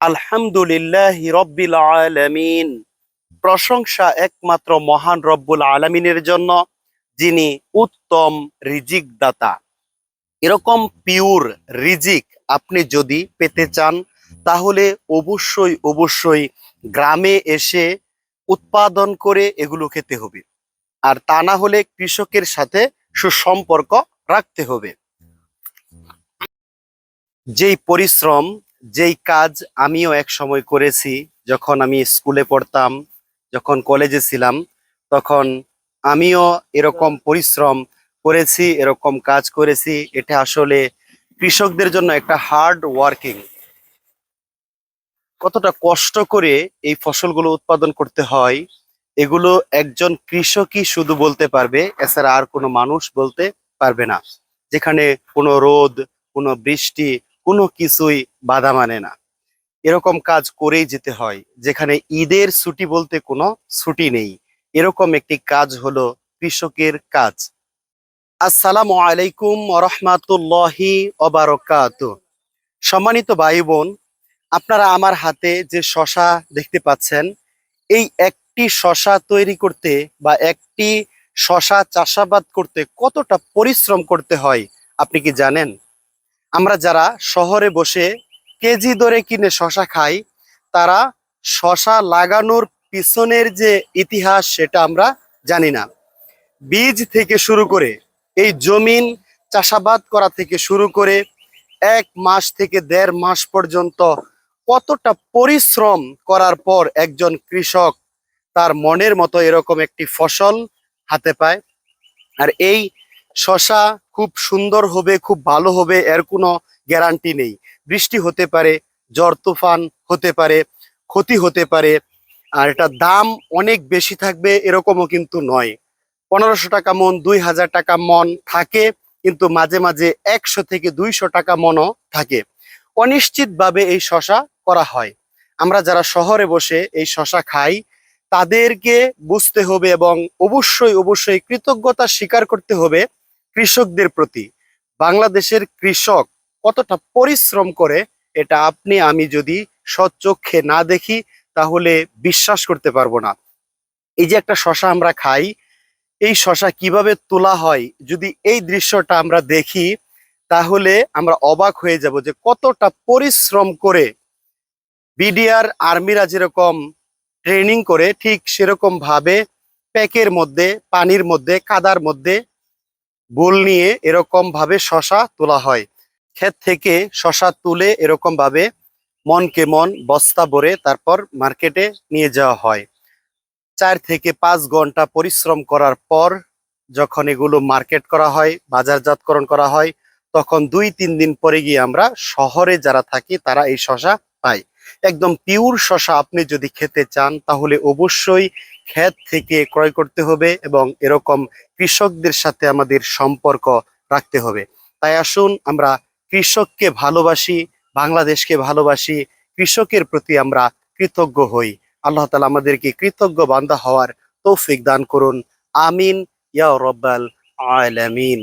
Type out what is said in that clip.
আলহামদুলিল্লাহ রব্বিল আলামিন। প্রশংসা একমাত্র মহান রব্বুল আলামিনের জন্য, যিনি উত্তম রিজিক দাতা এরকম পিওর রিজিক আপনি যদি পেতে চান, তাহলে অবশ্যই অবশ্যই গ্রামে এসে উৎপাদন করে এগুলো খেতে হবে। আর তা না হলে কৃষকের সাথে সুসম্পর্ক রাখতে হবে। যেই পরিশ্রম যেই কাজ আমিও এক সময় করেছি, যখন আমি স্কুলে পড়তাম, যখন কলেজে ছিলাম, তখন আমিও এরকম পরিশ্রম করেছি, এরকম কাজ করেছি। এটা আসলে কৃষকদের জন্য একটা হার্ড ওয়ার্কিং কতটা কষ্ট করে এই ফসলগুলো উৎপাদন করতে হয়, এগুলো একজন কৃষকই শুধু বলতে পারবে, এছাড়া আর কোনো মানুষ বলতে পারবে না। যেখানে কোনো রোদ, কোনো বৃষ্টি কোনো কিছুই বাধা মানে না। এরকম কাজ করেই যেতে হয়, যেখানে ঈদের ছুটি বলতে কোনো ছুটি নেই। এরকম একটি কাজ হলো কৃষকের কাজ। আসসালামু আলাইকুম রহমাতুল্লাহি অবারকাত সম্মানিত ভাই বোন আপনারা আমার হাতে যে শশা দেখতে পাচ্ছেন, এই একটি শশা তৈরি করতে বা একটি শশা চাষাবাদ করতে কতটা পরিশ্রম করতে হয়, আপনি কি জানেন? আমরা যারা শহরে বসে কেজি দরে কিনে শশা খাই, তারা শশা লাগানোর পিছনের যে ইতিহাস সেটা আমরা জানি না। বীজ থেকে শুরু করে, এই জমিন চাষাবাদ করা থেকে শুরু করে এক মাস থেকে দেড় মাস পর্যন্ত কতটা পরিশ্রম করার পর একজন কৃষক তার মনের মতো এরকম একটি ফসল হাতে পায়। আর এই শশা খুব সুন্দর হবে, খুব ভালো হবে, এর কোনো গ্যারান্টি নেই। বৃষ্টি হতে পারে, জ্বর, তুফান হতে পারে, ক্ষতি হতে পারে, আর এটা দাম অনেক বেশি থাকবে এরকমও কিন্তু নয়। পনেরোশো টাকা মন, দুই হাজার টাকা মন থাকে, কিন্তু মাঝে মাঝে একশো থেকে দুইশো টাকা মনও থাকে। অনিশ্চিতভাবে এই শশা করা হয়। আমরা যারা শহরে বসে এই শশা খাই, তাদেরকে বুঝতে হবে এবং অবশ্যই অবশ্যই কৃতজ্ঞতা স্বীকার করতে হবে কৃষকদের প্রতি বাংলাদেশের কৃষক কতটা পরিশ্রম করে, এটা আপনি, আমি যদি সচক্ষে না দেখি, তাহলে বিশ্বাস করতে পারব না। এই যে একটা শশা আমরা খাই, এই শশা কীভাবে তোলা হয়, যদি এই দৃশ্যটা আমরা দেখি, তাহলে আমরা অবাক হয়ে যাব যে কতটা পরিশ্রম করে বিডিআর, আর্মিরা যেরকম ট্রেনিং করে, ঠিক সেরকম ভাবে প্যাকের মধ্যে, পানির মধ্যে, কাদার মধ্যে বোল নিয়ে এরকম ভাবে শশা তোলা হয়। ক্ষেত থেকে শশা তুলে এরকম ভাবে মনকে মন বস্তা ভরে তারপর মার্কেটে নিয়ে যাওয়া হয়। চার থেকে পাঁচ ঘণ্টা পরিশ্রম করার পর যখন এগুলো মার্কেট করা হয়, বাজারজাতকরণ করা হয়, তখন দুই তিন দিন পরে গিয়ে আমরা শহরে যারা থাকি তারা এই শশা পাই। একদম পিওর শশা আপনি যদি খেতে চান তাহলে অবশ্যই ক্ষেত থেকে ক্রয় করতে হবে এবং এরকম কৃষকদের সাথে আমাদের সম্পর্ক রাখতে হবে। তাই আসুন আমরা কৃষককে ভালোবাসি, বাংলাদেশকে ভালোবাসি, কৃষকের প্রতি আমরা কৃতজ্ঞ হই। আল্লাহ তালা আমাদেরকে কৃতজ্ঞ বান্ধা হওয়ার তৌফিক দান করুন। আমিন। ইয়া রব্বাল আলামিন।